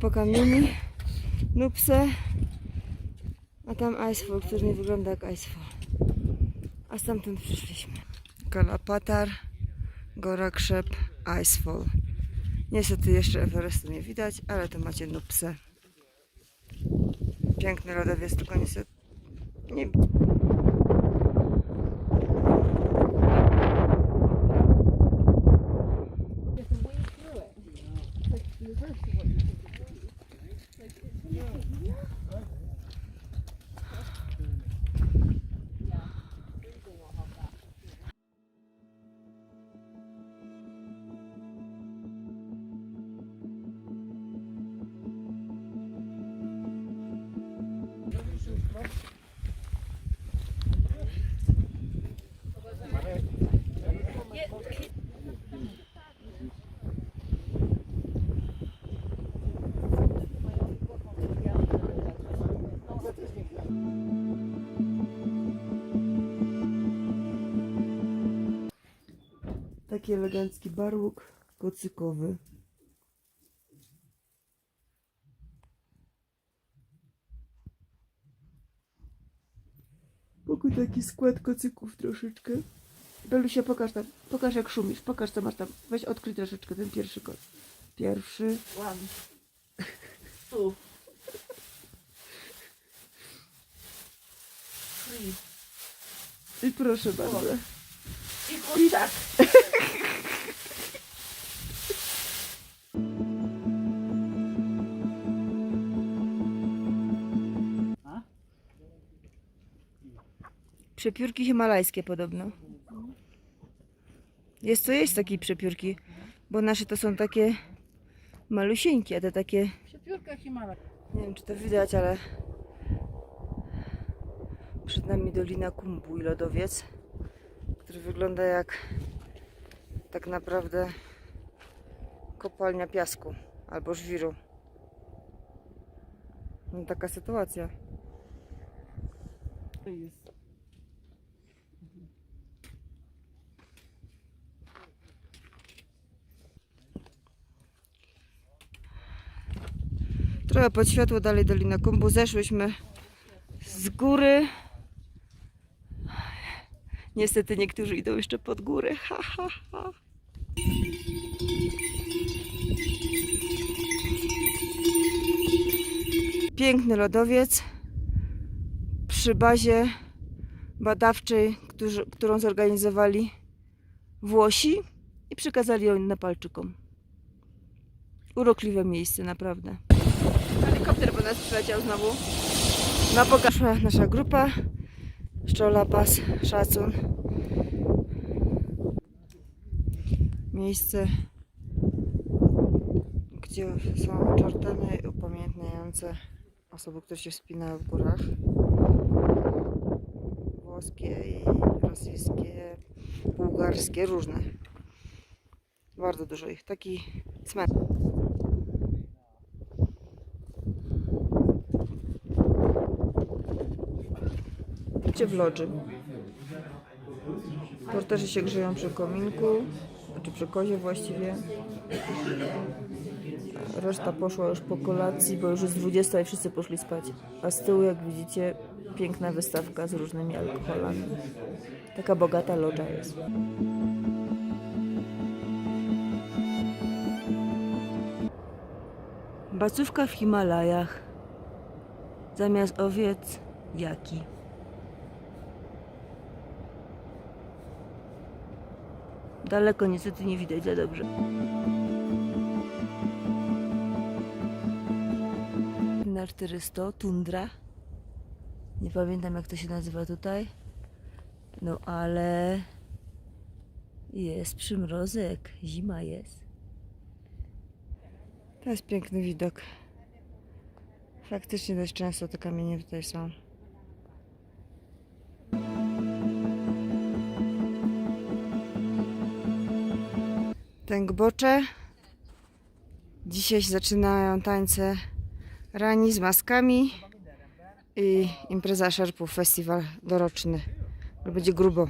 chłopakami Nupse, a tam Icefall, który nie wygląda jak Icefall. A stamtąd przyszliśmy. Kalapatar, Gora Krzep, Icefall. Niestety jeszcze Everestu nie widać, ale to macie Nupse. Piękny lodowiec, tylko niestety nie Yeah. Taki elegancki barłuk kocykowy. Pokój taki skład kocyków troszeczkę. Belusia, pokaż tam. Pokaż jak szumisz. Pokaż co masz tam. Weź odkryj troszeczkę ten pierwszy kot. Pierwszy. One. Two. Three. I proszę bardzo. I kurczak. Przepiórki himalajskie podobno. Jest co jest takiej przepiórki, bo nasze to są takie malusieńkie, a te takie, Przepiórka Himala. nie wiem czy to widać, ale przed nami Dolina Kumbu i lodowiec, który wygląda jak tak naprawdę kopalnia piasku albo żwiru. No, taka sytuacja. To jest. Trochę pod światło dalej Dolina Kumbu. Zeszłyśmy z góry. Niestety niektórzy idą jeszcze pod górę. Ha, ha, ha. Piękny lodowiec przy bazie badawczej, którzy, którą zorganizowali Włosi i przekazali ją Nepalczykom. Urokliwe miejsce, naprawdę. Helikopter nas przyleciał znowu. No pokażła nasza grupa. Szczola, pas, szacun. Miejsce, gdzie są czarteny upamiętniające osoby, które się wspinały w górach. Włoskie i rosyjskie, bułgarskie, różne. Bardzo dużo ich. Taki cmentarz. W lodży. Porterzy się grzeją przy kominku, znaczy przy kozie właściwie. Reszta poszła już po kolacji, bo już jest 20 i wszyscy poszli spać. A z tyłu, jak widzicie, piękna wystawka z różnymi alkoholami. Taka bogata lodża jest. Bacówka w Himalajach. Zamiast owiec, jaki? Daleko niestety nie widać za dobrze. Na 400, tundra. Nie pamiętam jak to się nazywa tutaj. No ale jest przymrozek, zima jest. To jest piękny widok. Faktycznie dość często te kamienie tutaj są. Tęgbocze. Dzisiaj zaczynają tańce rani z maskami i impreza szerpów, festiwal doroczny. Będzie grubo.